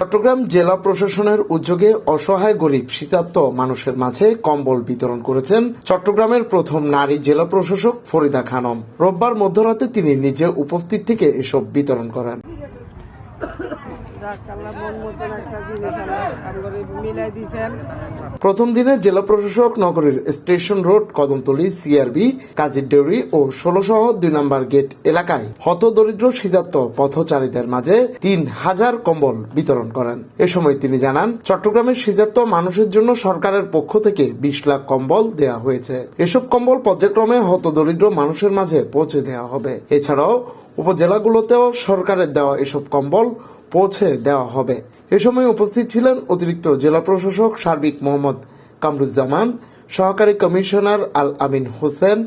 চট্টগ্রাম জেলা প্রশাসনের উদ্যোগে অসহায় গরিব শীতার্ত মানুষের মাঝে কম্বল বিতরণ করেছেন চট্টগ্রামের প্রথম নারী জেলা প্রশাসক ফরিদা খানম। রোববার মধ্যরাতে তিনি নিজে উপস্থিত থেকে এসব বিতরণ করেন। প্রথম দিনে জেলা প্রশাসক নগরীর স্টেশন রোড, কদমতলী সিআরবি কাজীর ডেউরি ও ষোলসহ দুই নম্বর গেট এলাকায় হতদরিদ্র শীতার্ত পথচারীদের মাঝে তিন হাজার কম্বল বিতরণ করেন। এ সময় তিনি জানান, চট্টগ্রামের শীতার্ত মানুষের জন্য সরকারের পক্ষ থেকে বিশ লাখ কম্বল দেওয়া হয়েছে। এসব কম্বল পর্যায়ক্রমে হতদরিদ্র মানুষের মাঝে পৌঁছে দেওয়া হবে। এছাড়াও উপজেলাগুলোতেও সরকারের দেওয়া এসব কম্বল পৌঁছে দেওয়া হবে। এ সময় উপস্থিত ছিলেন অতিরিক্ত জেলা প্রশাসক সার্বিক মোহাম্মদ কামরুজ্জামান, সহকারী commissioner Al Amin Hossain,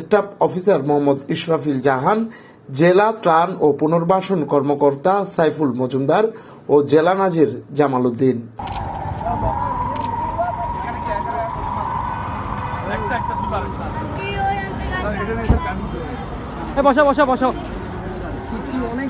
staff officer Mohammad Israfil Jahan, জেলা ত্রাণ ও পুনর্বাসন কর্মকর্তা সাইফুল মজুমদার ও জেলা নাজির জামাল উদ্দিন। এ, বসো বসো